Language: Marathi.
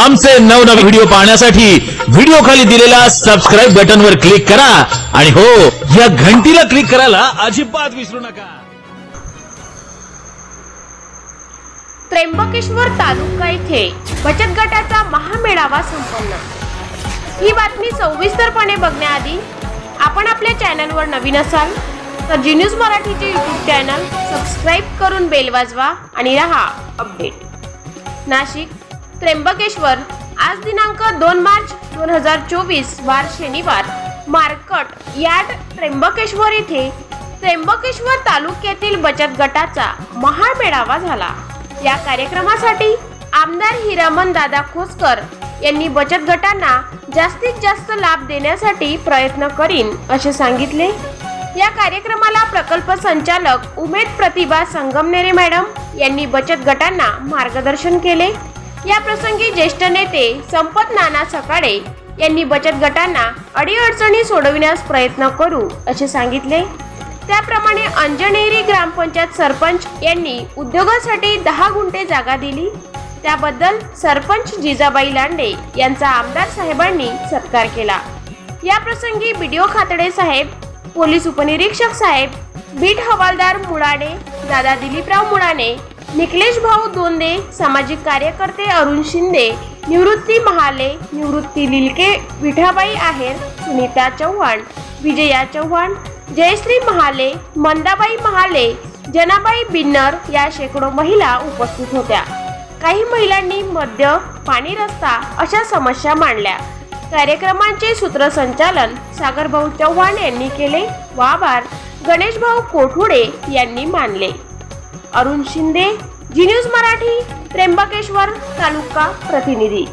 आमचे नवनवे व्हिडिओ पाहण्यासाठी व्हिडिओ खाली दिलेल्या सबस्क्राईब बटनवर क्लिक करा. आणि हो या घंटीला क्लिक करायला अजिबात विसरू नका. त्र्यंबकेश्वर तालुका येथे बचत गटाचा महामेळावा संपन्न. ही बातमी सविस्तरपणे बघण्याआधी आपण आपल्या चॅनलवर नवीन असाल तर जी न्यूज मराठीचे यूट्यूब चॅनल सबस्क्राईब करून बेल वाजवा आणि रहा अपडेट नाशिक त्र्यंबकेश्वर. आज दिनांक दोन मार्च दोन हजार चोवीस वार शनिवार. मार्कट यार्ड त्र्यंबकेश्वर येथे त्र्यंबकेश्वर तालुक्यातील बचत गटाचा महामेळावा झाला. या कार्यक्रमासाठी आमदार हिरामन दादा खोसकर यांनी बचत गटांना जास्तीत जास्त लाभ देण्यासाठी प्रयत्न करीन असे सांगितले. या कार्यक्रमाला प्रकल्प संचालक उमेद प्रतिभा संगमनेरे मॅडम यांनी बचत गटांना मार्गदर्शन केले. या प्रसंगी ज्येष्ठ नेते संपत नाना सकाळे यांनी बचत गटांना अडीअडचणी सोडविण्यास प्रयत्न करू असे सांगितले. त्याप्रमाणे अंजनेरी ग्रामपंचायत सरपंच यांनी उद्योगासाठी दहा गुंठे जागा दिली. त्याबद्दल सरपंच जिजाबाई लांडे यांचा आमदार साहेबांनी सत्कार केला. या प्रसंगी ओ खातडे साहेब पोलीस उपनिरीक्षक साहेब बीट हवालदार मुळाडे दादा दिलीपराव मुळाने निकलेश भाऊ दोंदे सामाजिक कार्यकर्ते अरुण शिंदे निवृत्ती महाले निवृत्ती लिलके विठाबाई आहेर सुनीता चव्हाण विजया चव्हाण जयश्री महाले मंदाबाई महाले जनाबाई बिन्नर या शेकडो महिला उपस्थित होत्या. काही महिलांनी मद्य पाणी रस्ता अशा समस्या मांडल्या. कार्यक्रमांचे सूत्रसंचालन सागरभाऊ चव्हाण यांनी केले व आभार गणेशभाऊ कोठुडे यांनी मानले. अरुण शिंदे जी न्यूज मराठी त्र्यंबकेश्वर तालुका प्रतिनिधी.